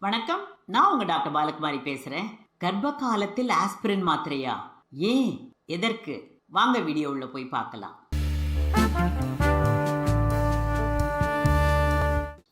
வணக்கம். நான் உங்க டாக்டர் பாலகுமாரி பேசுறேன். கர்ப்ப காலத்தில் ஆஸ்பிரின் மாத்திரையா? ஏன்? எதற்கு? வாங்க வீடியோ உள்ள போய் பார்க்கலாம்.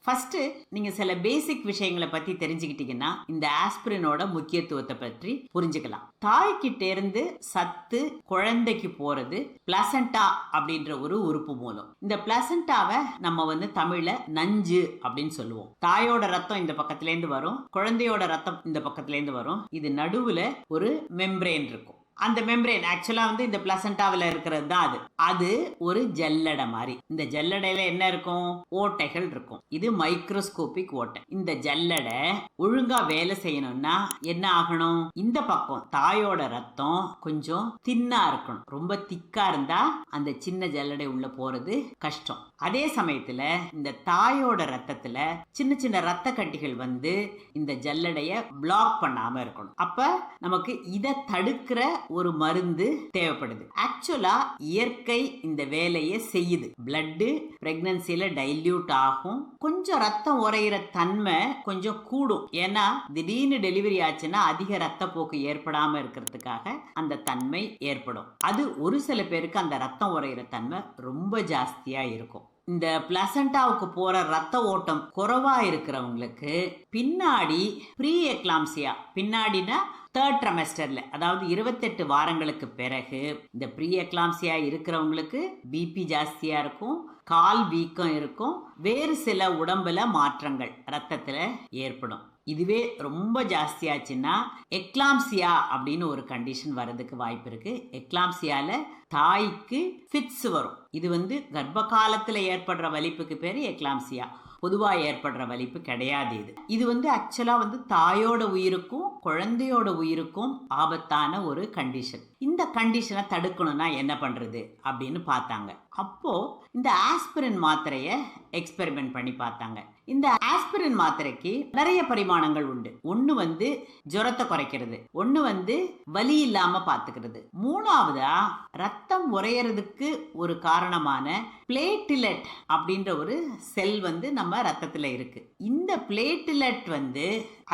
ஃபஸ்ட்டு நீங்கள் சில பேசிக் விஷயங்களை பற்றி தெரிஞ்சுக்கிட்டீங்கன்னா இந்த ஆஸ்பிரினோட முக்கியத்துவத்தை பற்றி புரிஞ்சுக்கலாம். தாய்கிட்ட இருந்து சத்து குழந்தைக்கு போகிறது பிளசண்டா அப்படின்ற ஒரு உறுப்பு மூலம். இந்த பிளசண்டாவை நம்ம வந்து தமிழில் நஞ்சு அப்படின்னு சொல்லுவோம். தாயோட ரத்தம் இந்த பக்கத்துலேருந்து வரும் குழந்தையோட ரத்தம் இந்த பக்கத்துலேருந்து வரும். இது நடுவில் ஒரு மெம்ப்ரேன் இருக்கும். அந்த மெம்பரேன் ஆக்சுவலாக வந்து இந்த பிளசண்டாவில் இருக்கிறது தான் அது. அது ஒரு ஜல்லடை மாதிரி. இந்த ஜல்லடையில் என்ன இருக்கும்? ஓட்டைகள் இருக்கும். இது மைக்ரோஸ்கோபிக் ஓட்டை. இந்த ஜல்லடை ஒழுங்கா வேலை செய்யணும்னா என்ன ஆகணும்? இந்த பக்கம் தாயோட ரத்தம் கொஞ்சம் தின்னா இருக்கணும். ரொம்ப திக்கா இருந்தா அந்த சின்ன ஜல்லடை உள்ள போறது கஷ்டம். அதே சமயத்துல இந்த தாயோட ரத்தத்துல சின்ன சின்ன ரத்த கட்டிகள் வந்து இந்த ஜல்லடைய பிளாக் பண்ணாம இருக்கணும். அப்ப நமக்கு இதை தடுக்கிற ஒரு மருந்து தேவைப்படுது. ஆக்சுவலா இயற்கை இந்த வேலையை செய்யுது. பிளட்டு பிரெக்னன்சில டைல்யூட் ஆகும். கொஞ்சம் ரத்தம் உரையிற தன்மை கொஞ்சம் கூடும். ஏன்னா திடீர்னு டெலிவரி ஆச்சுன்னா அதிக ரத்த போக்கு ஏற்படாம இருக்கிறதுக்காக அந்த தன்மை ஏற்படும். அது ஒரு சில பேருக்கு அந்த ரத்தம் உரையிற தன்மை ரொம்ப ஜாஸ்தியா இருக்கும். இந்த பிளசண்டாவுக்கு போற ரத்த ஓட்டம் குறைவா இருக்கிறவங்களுக்கு பின்னாடி ப்ரீ எக்லாம்சியா பின்னாடினா தேர்ட் ட்ரமெஸ்டர்ல அதாவது இருபத்தெட்டு வாரங்களுக்கு பிறகு இந்த ப்ரீ எக்லாம்சியா இருக்கிறவங்களுக்கு பிபி ஜாஸ்தியா இருக்கும் கால் வீக்கம் இருக்கும் வேறு சில உடம்புல மாற்றங்கள் ரத்தத்துல ஏற்படும். இதுவே ரொம்ப ஜாஸ்தியாச்சுன்னா எக்லாம்சியா அப்படின்னு ஒரு கண்டிஷன் வர்றதுக்கு வாய்ப்பு இருக்கு. எக்லாம்சியால தாய்க்கு ஃபிட்ஸ் வரும். இது வந்து கர்ப்ப காலத்துல ஏற்படுற வலிப்புக்கு பேர் எக்லாம்சியா பொதுவாக ஏற்படுற வலிப்பு கிடையாது இது. இது வந்து ஆக்சுவலாக வந்து தாயோட உயிருக்கும் குழந்தையோட உயிருக்கும் ஆபத்தான ஒரு கண்டிஷன் இந்த கண்டிஷனை தடுக்கணும்னா என்ன பண்ணுறது அப்படின்னு பார்த்தாங்க. அப்போ இந்த ஆஸ்பிரின் மாத்திரையை எக்ஸ்பெரிமெண்ட் பண்ணி பார்த்தாங்க. இந்த ஆஸ்பிரின் மாத்திரைக்கு நிறைய பரிமாணங்கள் உண்டு. ஒன்று வந்து ஜுரத்தை குறைக்கிறது ஒன்று வந்து வலி இல்லாமல் பார்த்துக்கிறது. மூணாவதா ரத்தம் உறையறதுக்கு ஒரு காரணமான பிளேட்டிலெட் அப்படின்ற ஒரு செல் வந்து நம்ம ரத்தத்தில் இருக்கு. இந்த பிளேட்டிலெட் வந்து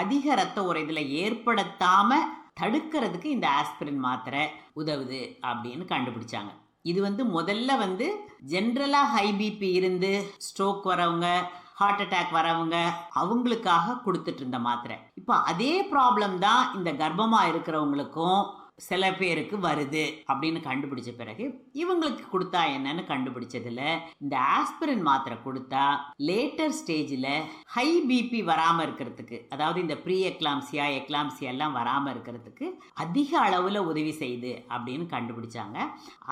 அதிக ரத்த உறைதலை ஏற்படுத்தாமல் தடுக்கிறதுக்கு இந்த ஆஸ்பிரின் மாத்திரை உதவுது அப்படின்னு கண்டுபிடிச்சாங்க. இது வந்து முதல்ல வந்து ஜென்ரலாக ஹை பிபி இருந்து ஸ்ட்ரோக் வரவங்க ஹார்ட் அட்டாக் வரவங்க அவங்களுக்காக கொடுத்துட்டு இருந்த மாத்திரை. இப்போ அதே ப்ராப்ளம் தான் இந்த கர்ப்பமாக இருக்கிறவங்களுக்கும் சில பேருக்கு வருது அப்படின்னு கண்டுபிடிச்ச பிறகு இவங்களுக்கு கொடுத்தா என்னன்னு கண்டுபிடிச்சதுல இந்த ஆஸ்பிரின் மாத்திரை கொடுத்தா லேட்டர் ஸ்டேஜில் ஹை பிபி வராமல் இருக்கிறதுக்கு அதாவது இந்த ப்ரீ எக்லாம்சியா எக்லாம்சியா எல்லாம் வராமல் இருக்கிறதுக்கு அதிக அளவில் உதவி செய்யுது அப்படின்னு கண்டுபிடிச்சாங்க.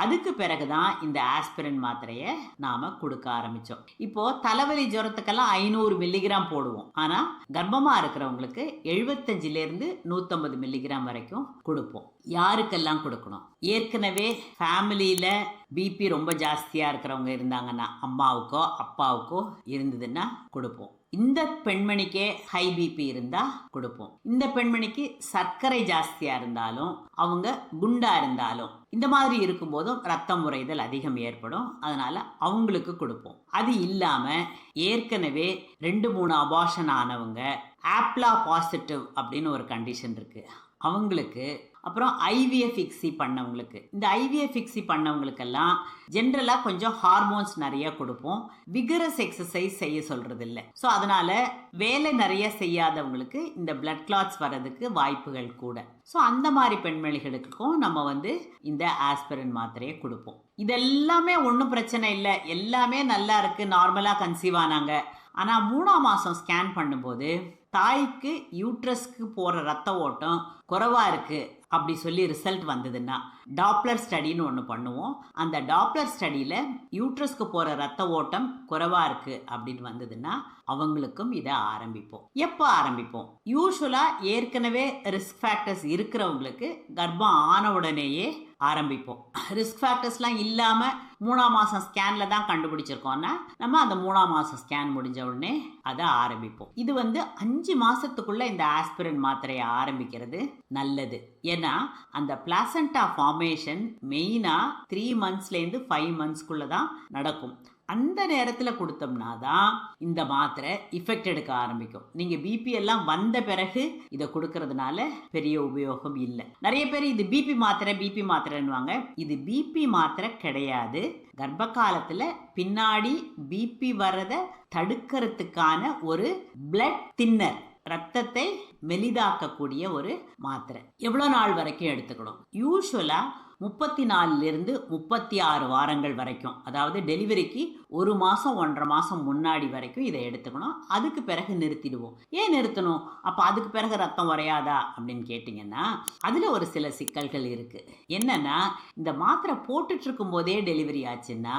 அதுக்கு பிறகு தான் இந்த ஆஸ்பிரின் மாத்திரையை நாம் கொடுக்க ஆரம்பித்தோம் இப்போ தலைவலி ஜுரத்துக்கெல்லாம் ஐநூறு மில்லிகிராம் போடுவோம். ஆனால் கர்ப்பமாக இருக்கிறவங்களுக்கு எழுபத்தஞ்சிலேருந்து நூற்றம்பது மில்லிகிராம் வரைக்கும் கொடுப்போம். யாருக்கெல்லாம் கொடுக்கணும்? ஏற்கனவே ஃபேமிலியில பிபி ரொம்ப ஜாஸ்தியா இருக்கிறவங்க இருந்தாங்கன்னா அம்மாவுக்கோ அப்பாவுக்கோ இருந்ததுன்னா கொடுப்போம். இந்த பெண்மணிக்கே ஹை பிபி இருந்தா கொடுப்போம். இந்த பெண்மணிக்கு சர்க்கரை ஜாஸ்தியா இருந்தாலும் அவங்க குண்டா இருந்தாலும் இந்த மாதிரி இருக்கும்போதும் ரத்தம் உறைதல் அதிகம் ஏற்படும். அதனால அவங்களுக்கு கொடுப்போம். அது இல்லாம ஏற்கனவே ரெண்டு மூணு அபாஷன் ஆனவங்க ஆப்லா பாசிட்டிவ் அப்படின்னு ஒரு கண்டிஷன் இருக்கு. அவங்களுக்கு அப்புறம் ஐவிஎஃப் ஃபிக்ஸி பண்ணவங்களுக்கு. இந்த ஐவிஎஃப் ஃபிக்ஸி பண்ணவங்களுக்கெல்லாம் ஜென்ரலாக கொஞ்சம் ஹார்மோன்ஸ் நிறைய கொடுப்போம். விகரஸ் எக்ஸசைஸ் செய்ய சொல்றது இல்லை ஸோ அதனால வேலை நிறைய செய்யாதவங்களுக்கு இந்த பிளட் கிளாட்ஸ் வர்றதுக்கு வாய்ப்புகள் கூட. ஸோ அந்த மாதிரி பெண்மணிகளுக்கும் நம்ம வந்து இந்த ஆஸ்பிரின் மாத்திரையை கொடுப்போம். இதெல்லாமே ஒன்றும் பிரச்சனை இல்லை. எல்லாமே நல்லா இருக்கு. நார்மலாக கன்சீவ் ஆனாங்க. ஆனால் மூணாம் மாதம் ஸ்கேன் பண்ணும்போது தாய்க்கு யூட்ரஸ்க்கு போகிற ரத்த ஓட்டம் குறைவாக இருக்குது அப்படி சொல்லி ரிசல்ட் வந்ததுன்னா டாப்ளர் ஸ்டடின்னு ஒன்று பண்ணுவோம். அந்த டாப்ளர் ஸ்டடியில் யூட்ரஸ்க்கு போகிற ரத்த ஓட்டம் குறைவாக இருக்குது அப்படின்னு வந்ததுன்னா அவங்களுக்கும் இதை ஆரம்பிப்போம். எப்போ ஆரம்பிப்போம்? யூஸ்வலாக ஏற்கனவே ரிஸ்க் ஃபேக்டர்ஸ் இருக்கிறவங்களுக்கு கர்ப்பம் ஆன உடனேயே ஆரம்பிப்போம். ரிஸ்க் ஃபேக்டர்ஸ்லாம் இல்லாமல் மூணாம் மாதம் ஸ்கேனில் தான் கண்டுபிடிச்சிருக்கோன்னா நம்ம அந்த மூணாம் மாதம் ஸ்கேன் முடிஞ்ச உடனே அதை ஆரம்பிப்போம். இது வந்து அஞ்சு மாதத்துக்குள்ளே இந்த ஆஸ்பிரின் மாத்திரையை ஆரம்பிக்கிறது நல்லது. ஏன்னா அந்த பிளாசண்டா ஃபார்மேஷன் மெயினாக த்ரீ மந்த்ஸ்லேருந்து ஃபைவ் மந்த்ஸ்க்குள்ளே தான் நடக்கும். அந்த நேரத்தில் கொடுத்தோம்னா தான் இந்த மாத்திரை இஃபெக்ட் எடுக்க ஆரம்பிக்கும். நீங்கள் பிபி எல்லாம் வந்த பிறகு இதை கொடுக்கறதுனால பெரிய உபயோகம் இல்லை. நிறைய பேர் இது பிபி மாத்திரை பிபி மாத்திரைன்னுவாங்க. இது பிபி மாத்திரை கிடையாது. கர்ப்ப காலத்தில் பின்னாடி பிபி வர்றதை தடுக்கிறதுக்கான ஒரு பிளட் தின்னர் ரத்தத்தை மெலிதாக்கக்கூடிய ஒரு மாத்திரை. எவ்வளோ நாள் வரைக்கும் எடுத்துக்கணும்? யூஸ்வலாக முப்பத்தி நாலுலேருந்து முப்பத்தி ஆறு வாரங்கள் வரைக்கும். அதாவது டெலிவரிக்கு ஒரு மாதம் ஒன்றரை மாதம் முன்னாடி வரைக்கும் இதை எடுத்துக்கணும். அதுக்கு பிறகு நிறுத்திடுவோம். ஏன் நிறுத்தணும்? அப்போ அதுக்கு பிறகு ரத்தம் வரையாதா அப்படின்னு கேட்டிங்கன்னா அதில் ஒரு சில சிக்கல்கள் இருக்குது என்னென்னா இந்த மாத்திரை போட்டுட்ருக்கும் போதே டெலிவரி ஆச்சுன்னா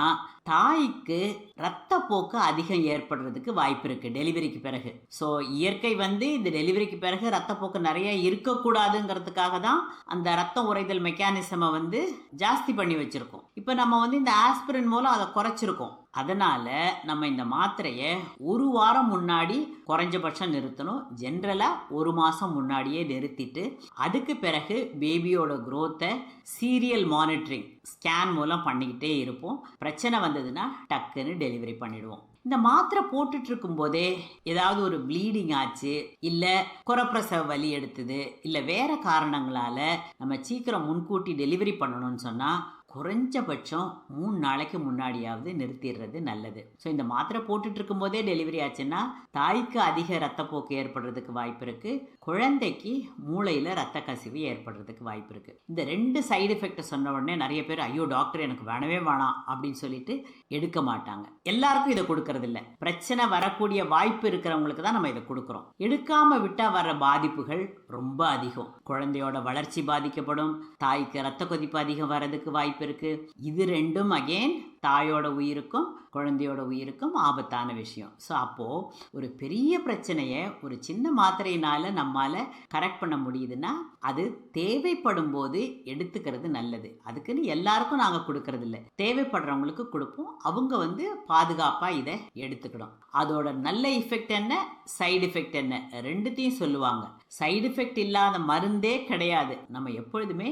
தாய்க்கு ரத்தப்போக்கு அதிகம் ஏற்படுறதுக்கு வாய்ப்பு இருக்குது டெலிவரிக்கு பிறகு. ஸோ இயற்கை வந்து இந்த டெலிவரிக்கு பிறகு ரத்தப்போக்கு நிறைய இருக்கக்கூடாதுங்கிறதுக்காக தான் அந்த ரத்தம் உறைதல் மெக்கானிசமை வந்து ஜாஸ்தி பண்ணி வச்சுருக்கோம். இப்போ நம்ம வந்து இந்த ஆஸ்பிரின் மூலம் அதை குறைச்சிருக்கோம். அதனால நம்ம இந்த மாத்திரையை ஒரு வாரம் முன்னாடி குறைஞ்சபட்சம் நிறுத்தணும். ஜென்ரலாக ஒரு மாதம் முன்னாடியே நிறுத்திட்டு அதுக்கு பிறகு பேபியோட க்ரோத்தை சீரியல் மானிட்டரிங் ஸ்கேன் மூலம் பண்ணிக்கிட்டே இருப்போம். பிரச்சனை வந்ததுன்னா டக்குன்னு டெலிவரி பண்ணிடுவோம். இந்த மாத்திரை போட்டுட்டு இருக்கும்போதே ஏதாவது ஒரு ப்ளீடிங் ஆச்சு இல்லை குறப்பிரசவ வலி எடுத்தது இல்லை வேற காரணங்களால நம்ம சீக்கிரம் முன்கூட்டி டெலிவரி பண்ணணும்னு சொன்னால் குறைஞ்சபட்சம் மூணு நாளைக்கு முன்னாடியாவது நிறுத்திடுறது நல்லது. ஸோ இந்த மாத்திரை போட்டுட்டு இருக்கும்போதே டெலிவரி ஆச்சுன்னா தாய்க்கு அதிக ரத்தப்போக்கு ஏற்படுறதுக்கு வாய்ப்பு இருக்கு. குழந்தைக்கு மூளையில் ரத்த கசிவு ஏற்படுறதுக்கு வாய்ப்பு இருக்கு. இந்த ரெண்டு சைடு எஃபெக்ட் சொன்ன உடனே நிறைய பேர் ஐயோ டாக்டர் எனக்கு வேணவே வேணாம் அப்படின்னு சொல்லிட்டு எடுக்க மாட்டாங்க. எல்லாருக்கும் இதை கொடுக்கறது இல்லை. பிரச்சனை வரக்கூடிய வாய்ப்பு இருக்கிறவங்களுக்கு தான் நம்ம இதை கொடுக்குறோம். எடுக்காம விட்டா வர பாதிப்புகள் ரொம்ப அதிகம். குழந்தையோட வளர்ச்சி பாதிக்கப்படும். தாய்க்கு ரத்த கொதிப்பு அதிகம் வர்றதுக்கு வாய்ப்பு இருக்கு. இது ரெண்டும் அகெயின் தாயோட உயிருக்கும் குழந்தையோட உயிருக்கும் ஆபத்தான விஷயம். ஸோ அப்போது ஒரு பெரிய பிரச்சனையை ஒரு சின்ன மாத்திரையினால் நம்மால் கரெக்ட் பண்ண முடியுதுன்னா அது தேவைப்படும் போது எடுத்துக்கிறது நல்லது. அதுக்குன்னு எல்லாருக்கும் நாங்கள் கொடுக்கறது இல்லை. தேவைப்படுறவங்களுக்கு கொடுப்போம். அவங்க வந்து பாதுகாப்பாக இதை எடுத்துக்கணும். அதோட நல்ல இஃபெக்ட் என்ன? சைடு எஃபெக்ட் என்ன? ரெண்டுத்தையும் சொல்லுவாங்க. சைடு எஃபெக்ட் இல்லாத மருந்தே கிடையாது. நம்ம எப்பொழுதுமே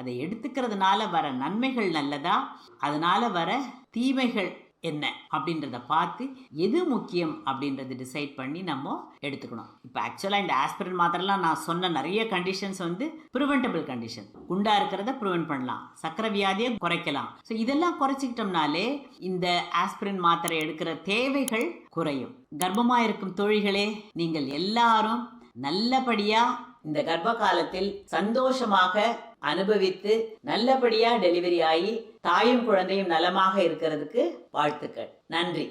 அதை எடுத்துக்கிறதுனால வர நன்மைகள் நல்லதா? அதனால வர தீமைகள் என்ன? அப்படின்றத பார்த்து எது முக்கியம் அப்படின்றத டிசைட் பண்ணி நம்ம எடுத்துக்கணும். இப்போ ஆக்சுவலாக இந்த ஆஸ்பிரின் மாத்திரலாம் நான் சொன்ன நிறைய கண்டிஷன்ஸ் வந்து ப்ரிவென்டபிள் கண்டிஷன் குண்டா இருக்கிறத ப்ரிவென்ட் பண்ணலாம். சக்கரை வியாதியை குறைக்கலாம். ஸோ இதெல்லாம் குறைச்சிக்கிட்டோம்னாலே இந்த ஆஸ்பிரின் மாத்திரை எடுக்கிற தேவைகள் குறையும். கர்ப்பமாக இருக்கும் தொழில்களே நீங்கள் எல்லாரும் நல்லபடியாக இந்த கர்ப்ப காலத்தில் சந்தோஷமாக அனுபவித்து நல்லபடியா டெலிவரி ஆகி தாயும் குழந்தையும் நலமாக இருக்கிறதுக்கு வாழ்த்துக்கள். நன்றி.